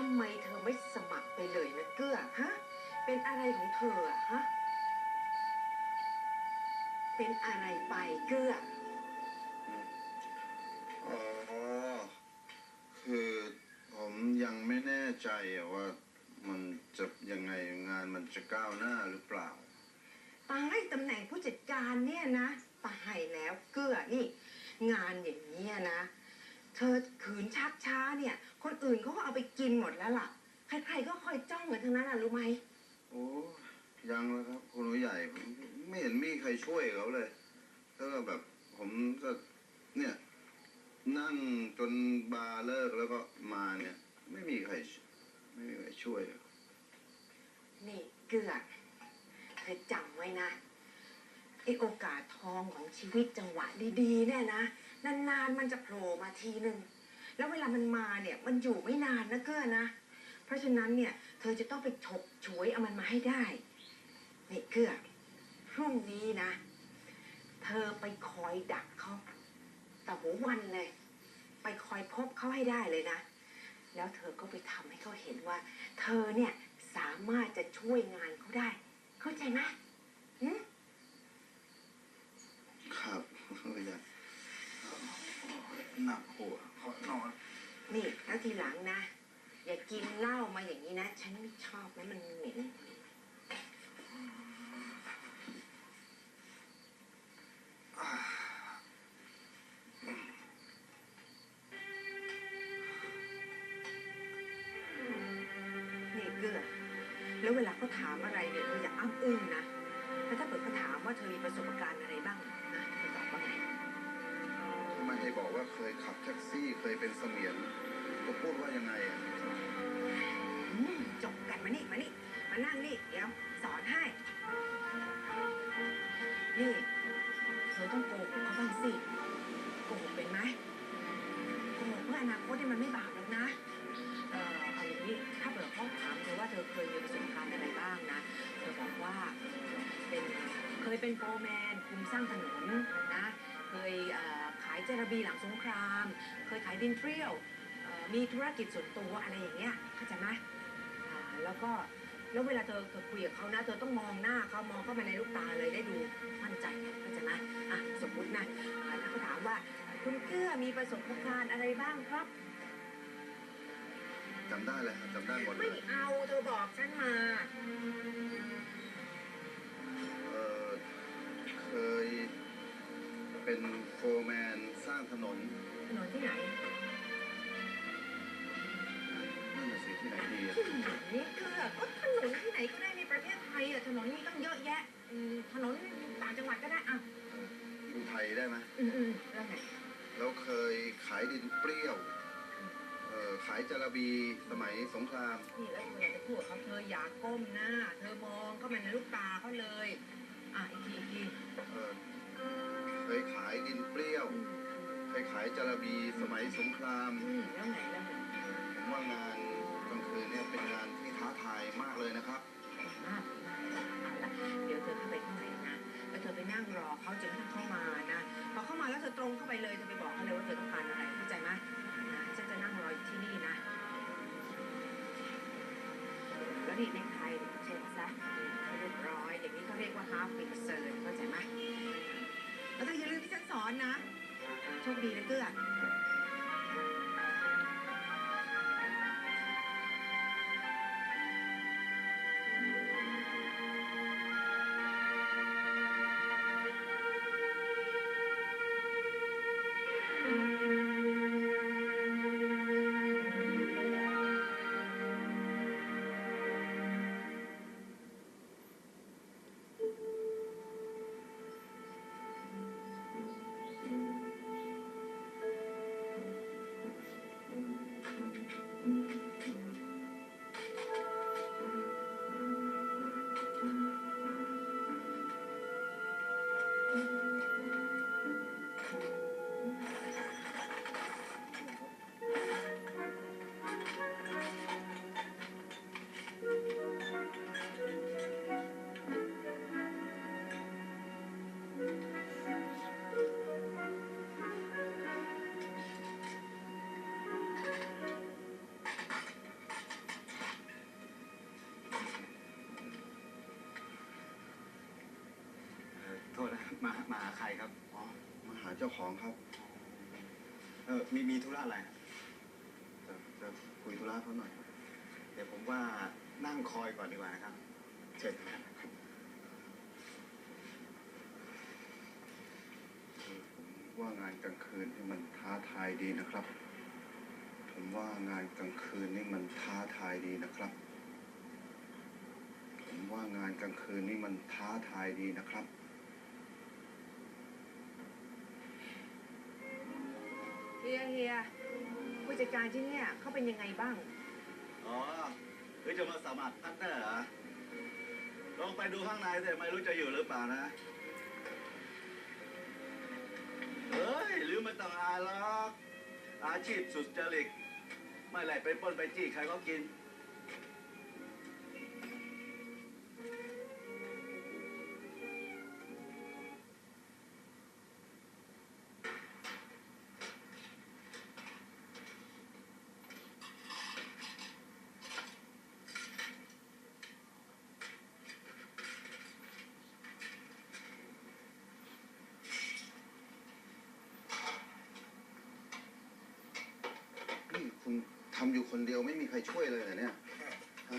ทำไมเธอไม่สมัครไปเลยนะเกื้อฮะ เป็นอะไรของเธออะฮะ เป็นอะไรไปเกื้อ อ๋อ คือผมยังไม่แน่ใจอะว่ามันจะยังไงงานมันจะก้าวหน้าหรือเปล่า ตายตำแหน่งผู้จัดการเนี่ยนะตายแล้วเกื้อนี่ งานอย่างเนี้ยนะ เธอขืนชักช้าเนี่ย คนอื่นเขาก็เอาไปกินหมดแล้วล่ะ ใครๆก็คอยจ้องกันทั้งนั้นอะรู้ไหมโอ้ยังเลยครับคุณหนูใหญ่ผมไม่เห็นมีใครช่วยเขาเลยแล้วก็แบบผมก็เนี่ย นั่งจนบาร์เลิกแล้วก็มาเนี่ย ไม่มีใคร ไม่มีใครช่วย นี่เกื้อเธอจำไว้นะ ไอโอกาสทองของชีวิตจังหวะดีๆเนี่ยนะนานๆมันจะโผล่มาทีหนึ่งแล้วเวลามันมาเนี่ยมันอยู่ไม่นานนะเกื้อนะ เพราะฉะนั้นเนี่ยเธอจะต้องไปฉกฉวยเอามันมาให้ได้นี่เกื้อพรุ่งนี้นะ เธอไปคอยดักเขาแต่หัววันเลย ไปคอยพบเขาให้ได้เลยนะ แล้วเธอก็ไปทำให้เขาเห็นว่า เธอเนี่ยสามารถจะช่วยงานเขาได้ เข้าใจไหมหืม ครับคุณหนูใหญ่หนักหัวขอนอน นี่แล้วทีหลังนะ อย่ากินเหล้ามาอย่างนี้นะ ฉันไม่ชอบนะมันเหม็นนี่เกือแล้วเวลาเขาถามอะไรเนี่ยเธออย่าอ้ำอึ้งนะแล้วถ้าเกิดเขาถามว่าเธอมีประสบการณ์อะไรบ้างนะ ไม่ให้บอกว่าเคยขับแท็กซี่เคยเป็นเสมียนก็พูดว่ายังไงอะอืมจบกันมานี่มานี่มานั่งนี่เดี๋ยวสอนให้ นี่เธอต้องโกหกเขาบ้างสิโกหกเป็นไหมโกหกเพื่ออนาคตเนี่ยมันไม่บาปหรอกนะเอ่อเอาอย่างนี้ถ้าเผื่อเขาถามเธอว่าเธอเคยมีประสบการณ์อะไรบ้างนะเธอบอกว่าเออเป็นเคยเป็นโฟร์แมนคุมสร้างถนน เจลาบีหลังสงคราม เคยขายดินเปรี้ยวเอ่อมีธุรกิจส่วนตัวอะไรอย่างเงี้ยเข้าใจไหมอ่าแล้วก็แล้วเวลาเธอเธอคุยกับเขานะ เธอต้องมองหน้าเขามองเข้ามาในลูกตาเลยได้ดูมั่นใจเข้าใจไหมอะสมมุตินะอ่าถ้าเขาถามว่าคุณเกื้อมีประสบการณ์อะไรบ้างครับ จำได้เลยครับจำได้หมดเลไม่ย เอาเธอบอกฉันมา เออเคยเป็นโฟร์แมนสร้างถนนถนนที่ไหนนั่นน่ะสิที่ไหนดีอะนี่เกื้อก็ถนนที่ไหนก็ได้ในประเทศไทยอะถนนมีตั้งเยอะแยะอืมถนนต่างจังหวัดก็ได้อะอุทัยได้ไหมอืมอืมแล้วไงแล้วเคยขายดินเปรี้ยวเออขายจาระบีสมัยสงคราม นี่แล้วเธอจะพูดกับเขาเธออย่าก้มหน้า เธอมองเข้ามาในลูกตาเขาเลย อะอีกทีอีกทีเออเคยขายดินเปรี้ยว อืม เคยขายจาระบีสมัยสงครามอืมแล้วไงแล้วไงผมว่างานกลางคืนเนี่ยเป็นงานที่ท้าทายมากเลยนะครับมากเอาละเดี๋ยวเธอเข้าไปข้างในนะแล้วเธอไปนั่งรอเขาจนกระทั่งเข้ามานะพอเข้ามาแล้วเธอตรงเข้าไปเลยเธอไปบอกเขาเลยว่าเธอต้องการอะไรเข้าใจไหมนะฉันจะนั่งรออยู่ที่นี่นะแล้วนี่ในไทยเช็คซะให้เรียบร้อยอย่างนี้เขาเรียกว่า half fix เ r เข้าใจไหมแล้วเธออย่าลืมที่ฉันสอนนะ โชคดี มามาหาใครครับ อ๋อ มาหาเจ้าของครับ เออ มีมีธุระอะไรจะจะคุยธุระเขาหน่อย เดี๋ยวผมว่านั่งคอยก่อนดีกว่านะครับ เชิญครับคือผมว่างานกลางคืนนี่มันท้าทายดีนะครับ ผมว่างานกลางคืนนี่มันท้าทายดีนะครับ ผมว่างานกลางคืนนี่มันท้าทายดีนะครับ เฮียเฮียผู้จัดการที่เนี่ยเขาเป็นยังไงบ้าง อ๋อคือจะมาสมัครพัตเตอร์เหรอลองไปดูข้างในสิไม่รู้จะอยู่หรือเปล่านะ เฮ้ยหรือมันต้องอายหรอกอาชีพสุดจริตไม่ไหลไปปล้นไปจี้ใครก็กิน ทำอยู่คนเดียวไม่มีใครช่วยเลยเหรอเนี่ย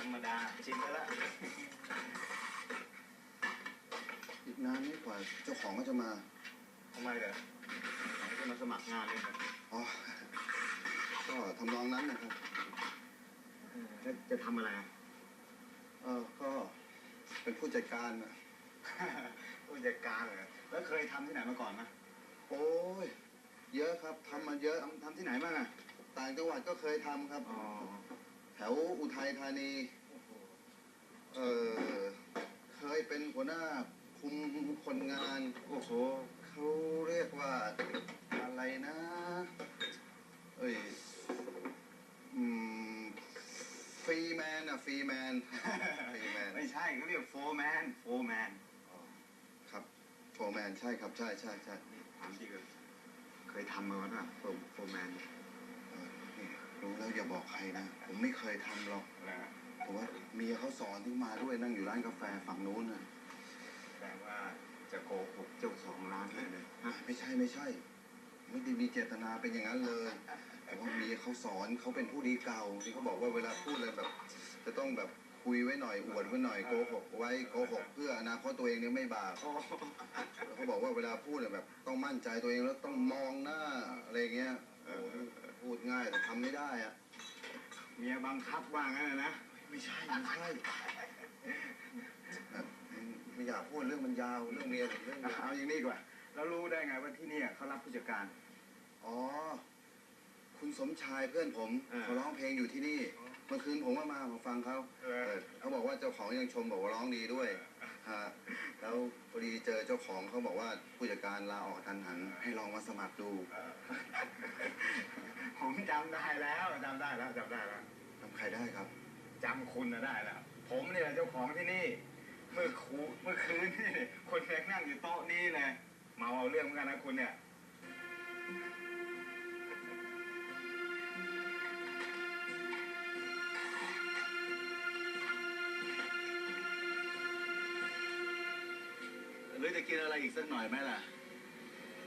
ธรรมดาชินไปแล้วอีกนานไม่กว่าเจ้าของก็จะมา ทำไมเหรอจะมาสมัครงานเลยครับอ๋อ ก็ทำนองนั้นนะครับ แล้วจะทำอะไรเออก็เป็นผู้จัดการนะผู้จัดการเหรอแล้วเคยทำที่ไหนมาก่อนไหมโอ้ย เยอะครับทำมาเยอะทำทำที่ไหนบ้างอะต่างจังหวัดก็เคยทำครับ อ๋อแถวอุทัยธานี เออเคยเป็นหัวหน้าคุมคนงาน โอ้โหเขาเรียกว่าอะไรนะ เอ้ย อืมฟรีแมนอะฟรีแมนฟรีแมน ไม่ใช่เขาเรียกโฟร์แมนโฟร์แมนครับโฟร์แมนใช่ครับ ใช่ใช่ใช่ถามจริงเลยเคยทำมาก่อนป่ะโฟร์โฟร์แมนเออนี่ รู้แล้วอย่าบอกใครนะ ผมไม่เคยทำหรอกอะไรนะแต่ว่าเมียเขาสอนที่มาด้วยนั่งอยู่ร้านกาแฟฝั่งนู้นนะแปลว่าจะโกหกเจ้าของร้านเลยเลยฮะไม่ใช่ไม่ใช่ ไม่ได้มีเจตนาเป็นอย่างนั้นเลย แต่ว่าเมียเขาสอนเขาเป็นผู้ดีเก่าที่เขาบอกว่าเวลาพูดอะไรแบบ จะต้องแบบคุยไว้หน่อยอวดไว้หน่อยโกหกไว้โกหกเพื่ออนาคตตัวเองเนี่ยไม่บาปโอ้แล้วเขาบอกว่าเวลาพูดเนี่ยแบบ ต้องมั่นใจตัวเองแล้วต้องมองหน้าอะไรเงี้ยโอ้พูดง่ายแต่ทำไม่ได้อะ เมียบังคับว่างั้นนะนะไม่ใช่ ไม่ใช่แบบไม่อยากพูดเรื่องมันยาวเรื่องเมียผมเรื่องยาวเอาอย่างนี้ดีกว่า แล้วรู้ได้ไงว่าที่เนี่ยเขารับผู้จัดการ อ๋อ คุณสมชายเพื่อนผมอ่าเขาร้องเพลงอยู่ที่นี่เมื่อคืนผมก็มาผมฟังเขาเออเออเขาบอกว่าเจ้าของยังชมบอกว่าร้องดีด้วยฮะแล้วพอดีเจอเจ้าของเขาบอกว่าผู้จัดการลาออกทันหัน ให้ลองมาสมัครดูผมจำได้แล้วจำได้แล้วจำได้แล้วทำใครได้ครับจำคุณนะได้แล้วผมเนี่ยเจ้าของที่นี่ เมื่อคูเมื่อคืนนี่คนแขกนั่งอยู่โต๊ะนี้เลยเมาเอาเรื่องเหมือนกันนะคุณเนี่ย รือจะกินอะไรอีกสักหน่อยไหมล่ะ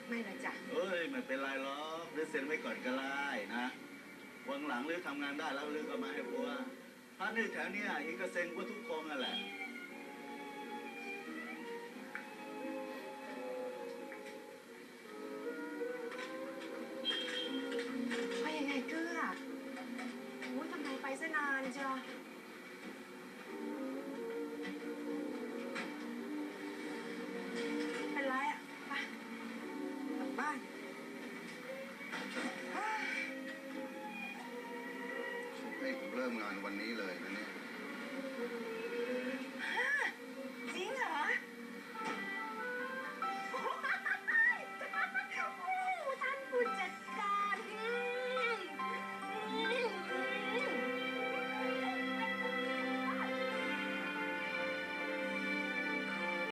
ไม่ละจ้ะ เอ้ยไม่เป็นไรหรอกหรือเซ็นไว้ก่อนก็ได้นะวันหลังหรือทำงานได้แล้วหรือก็มาให้พัวถ้านี่แถวเนี้ยอีกก็เซ็นกว่าทุกคนนั่นแหละานวันนี้เลย